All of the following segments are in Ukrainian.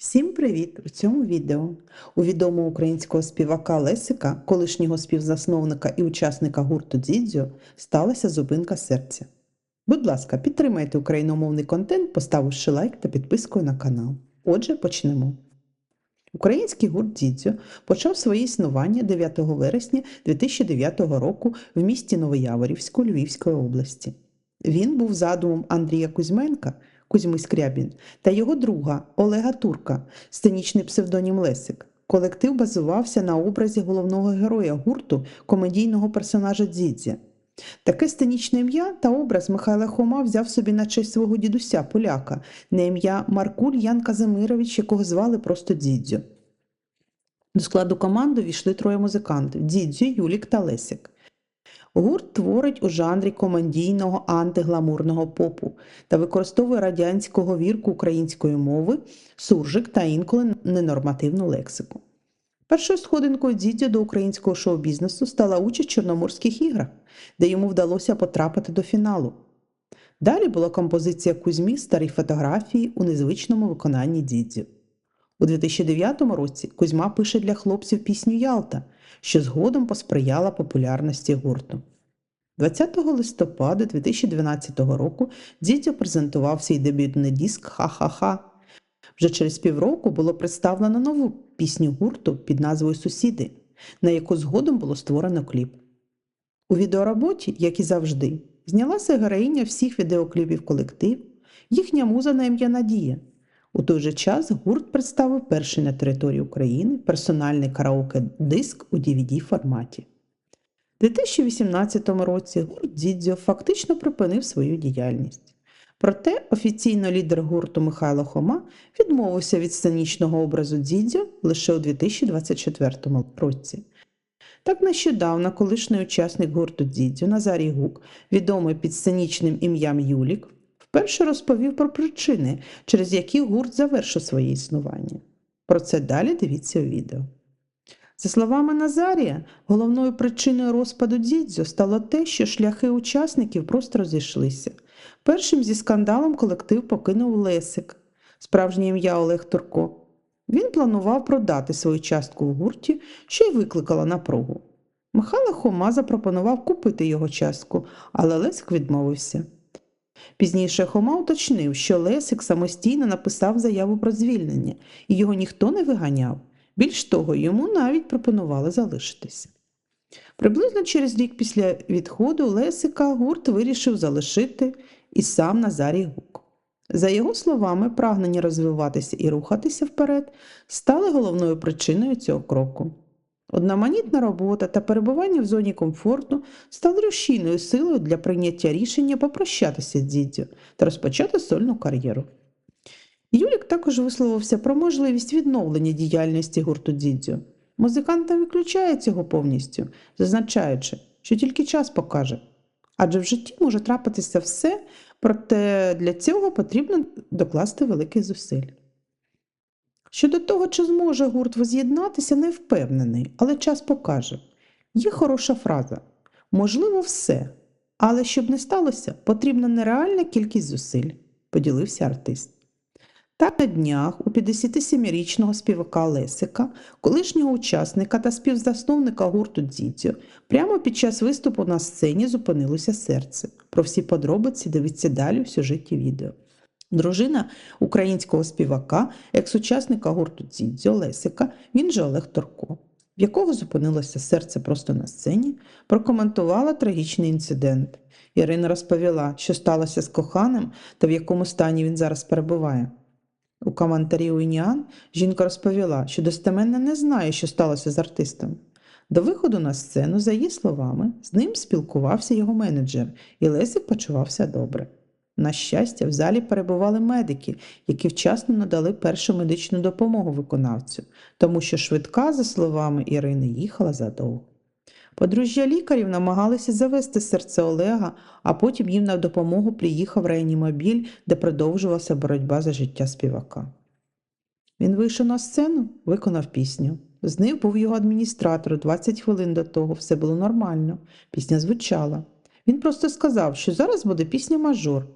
Всім привіт! У цьому відео у відомого українського співака Лесика, колишнього співзасновника і учасника гурту Дзідзьо, сталася зупинка серця. Будь ласка, підтримайте україномовний контент, поставивши лайк та підпискою на канал. Отже, почнемо. Український гурт Дзідзьо почав своє існування 9 вересня 2009 року в місті Новояворівську Львівської області. Він був задумом Андрія Кузьменка, Кузьми Скрябін, та його друга Олега Турка, сценічний псевдонім Лесик. Колектив базувався на образі головного героя гурту, комедійного персонажа Дзідзя. Таке сценічне ім'я та образ Михайла Хома взяв собі на честь свого дідуся, поляка, на ім'я Маркуль Ян Казимирович, якого звали просто Дзідзьо. До складу команди війшли троє музикантів Дзідзьо, Юлік та Лесик. Гурт творить у жанрі комедійного антигламурного попу та використовує радянську говірку української мови, суржик та інколи ненормативну лексику. Першою сходинкою Дзідзьо до українського шоу-бізнесу стала участь в Чорноморських іграх, де йому вдалося потрапити до фіналу. Далі була композиція Кузьмі старі фотографії у незвичному виконанні Дзідзьо. У 2009 році Кузьма пише для хлопців пісню Ялта, що згодом посприяла популярності гурту. 20 листопада 2012 року Дзідзьо презентував свій дебютний диск Ха-ха-ха. Вже через півроку було представлено нову пісню гурту під назвою Сусіди, на яку згодом було створено кліп. У відеороботі, як і завжди, знялася героїня всіх відеокліпів колектив, їхня муза на ім'я Надія. У той же час гурт представив перший на території України персональний караоке-диск у DVD форматі. У 2018 році гурт Дзідзьо фактично припинив свою діяльність. Проте офіційно лідер гурту Михайло Хома відмовився від сценічного образу Дзідзьо лише у 2024 році. Так нещодавно колишній учасник гурту Дзідзьо Назарій Гук, відомий під сценічним ім'ям Юлік, вперше розповів про причини, через які гурт завершив своє існування. Про це далі дивіться у відео. За словами Назарія, головною причиною розпаду Дзідзьо стало те, що шляхи учасників просто розійшлися. Першим зі скандалом колектив покинув Лесик, справжнє ім'я Олег Турко. Він планував продати свою частку в гурті, що й викликало напругу. Михайло Хома запропонував купити його частку, але Лесик відмовився. Пізніше Хома уточнив, що Лесик самостійно написав заяву про звільнення, і його ніхто не виганяв. Більш того, йому навіть пропонували залишитися. Приблизно через рік після відходу Лесика гурт вирішив залишити і сам Назарій Гук. За його словами, прагнення розвиватися і рухатися вперед стали головною причиною цього кроку. Одноманітна робота та перебування в зоні комфорту стали рушійною силою для прийняття рішення попрощатися з Дідзьо та розпочати сольну кар'єру. Юлік також висловився про можливість відновлення діяльності гурту Дідзьо. Музикант не виключає цього повністю, зазначаючи, що тільки час покаже. Адже в житті може трапитися все, проте для цього потрібно докласти великих зусиль. Щодо того, чи зможе гурт воз'єднатися, не впевнений, але час покаже. Є хороша фраза можливо, все, але щоб не сталося, потрібна нереальна кількість зусиль, поділився артист. Так на днях у 57-річного співака Лесика, колишнього учасника та співзасновника гурту Дзідзьо, прямо під час виступу на сцені зупинилося серце. Про всі подробиці дивіться далі в сюжеті відео. Дружина українського співака, екс-учасника гурту Дзідзьо Лесика, він же Олег Торко, в якого зупинилося серце просто на сцені, прокоментувала трагічний інцидент. Ірина розповіла, що сталося з коханим та в якому стані він зараз перебуває. У коментарі у Ініан жінка розповіла, що достеменно не знає, що сталося з артистом. До виходу на сцену, за її словами, з ним спілкувався його менеджер, і Лесик почувався добре. На щастя, в залі перебували медики, які вчасно надали першу медичну допомогу виконавцю, тому що швидка, за словами Ірини, їхала задовго. Подружжя лікарів намагалися завести серце Олега, а потім їм на допомогу приїхав реанімобіль, де продовжувалася боротьба за життя співака. Він вийшов на сцену, виконав пісню. З ним був його адміністратор 20 хвилин до того, все було нормально, пісня звучала. Він просто сказав, що зараз буде пісня мажор.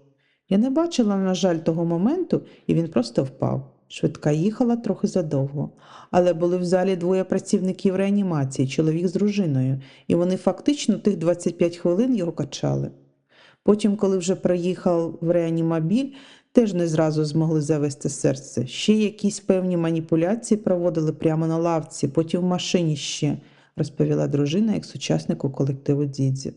Я не бачила, на жаль, того моменту, і він просто впав. Швидка їхала трохи задовго, але були в залі двоє працівників реанімації, чоловік з дружиною, і вони фактично тих 25 хвилин його качали. Потім, коли вже приїхав в реанімобіль, теж не зразу змогли завести серце. Ще якісь певні маніпуляції проводили прямо на лавці, потім в машині ще, розповіла дружина як сучаснику колективу Дідзі.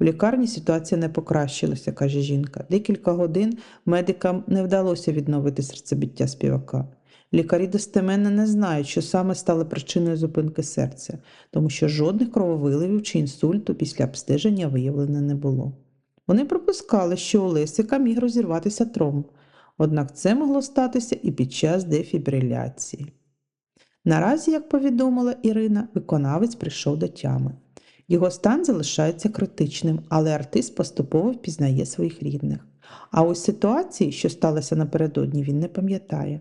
В лікарні ситуація не покращилася, каже жінка. Декілька годин медикам не вдалося відновити серцебиття співака. Лікарі достеменно не знають, що саме стало причиною зупинки серця, тому що жодних крововиливів чи інсульту після обстеження виявлено не було. Вони припускали, що у Лесика міг розірватися тромб, однак це могло статися і під час дефібриляції. Наразі, як повідомила Ірина, виконавець прийшов до тями. Його стан залишається критичним, але артист поступово впізнає своїх рідних. А ось ситуації, що сталося напередодні, він не пам'ятає.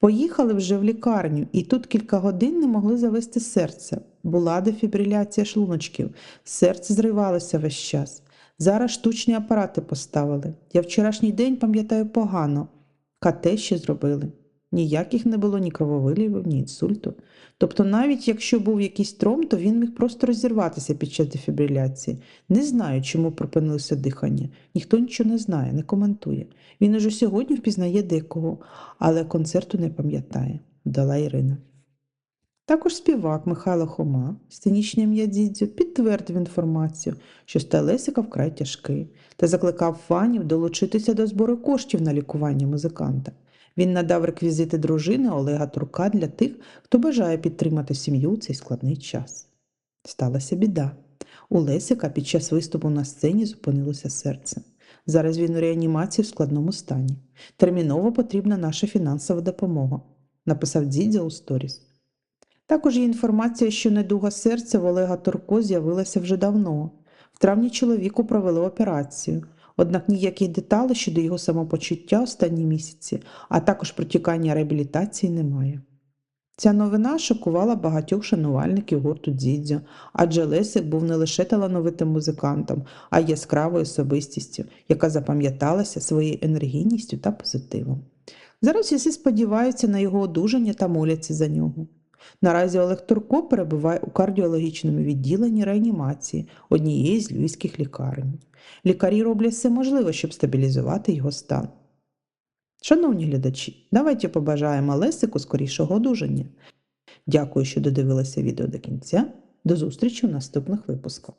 Поїхали вже в лікарню, і тут кілька годин не могли завести серце. Була дефібриляція шлуночків, серце зривалося весь час. Зараз штучні апарати поставили. Я вчорашній день пам'ятаю погано. КТ ще зробили. Ніяких не було ні крововилівів, ні інсульту. Тобто, навіть якщо був якийсь тромб, то він міг просто розірватися під час дефібриляції. Не знаю, чому припинилося дихання. Ніхто нічого не знає, не коментує. Він уже сьогодні впізнає декого, але концерту не пам'ятає, дала Ірина. Також співак Михайло Хома, сценічне ім'я підтвердив інформацію, що стан Лесика вкрай тяжкий, та закликав фанів долучитися до збору коштів на лікування музиканта. Він надав реквізити дружини Олега Турка для тих, хто бажає підтримати сім'ю у цей складний час. Сталася біда. У Лесика під час виступу на сцені зупинилося серце. Зараз він у реанімації в складному стані. Терміново потрібна наша фінансова допомога, написав Дідзя у сторіс. Також є інформація, що недуга серця в Олега Турко з'явилася вже давно. В травні чоловіку провели операцію. Однак ніяких деталей щодо його самопочуття останні місяці, а також протікання реабілітації немає. Ця новина шокувала багатьох шанувальників гурту Дзідзьо, адже Лесик був не лише талановитим музикантом, а й яскравою особистістю, яка запам'яталася своєю енергійністю та позитивом. Зараз усі сподіваються на його одужання та моляться за нього. Наразі Олег Турко перебуває у кардіологічному відділенні реанімації однієї з львівських лікарень. Лікарі роблять все можливе, щоб стабілізувати його стан. Шановні глядачі, давайте побажаємо Лесику скорішого одужання. Дякую, що додивилися відео до кінця. До зустрічі у наступних випусках.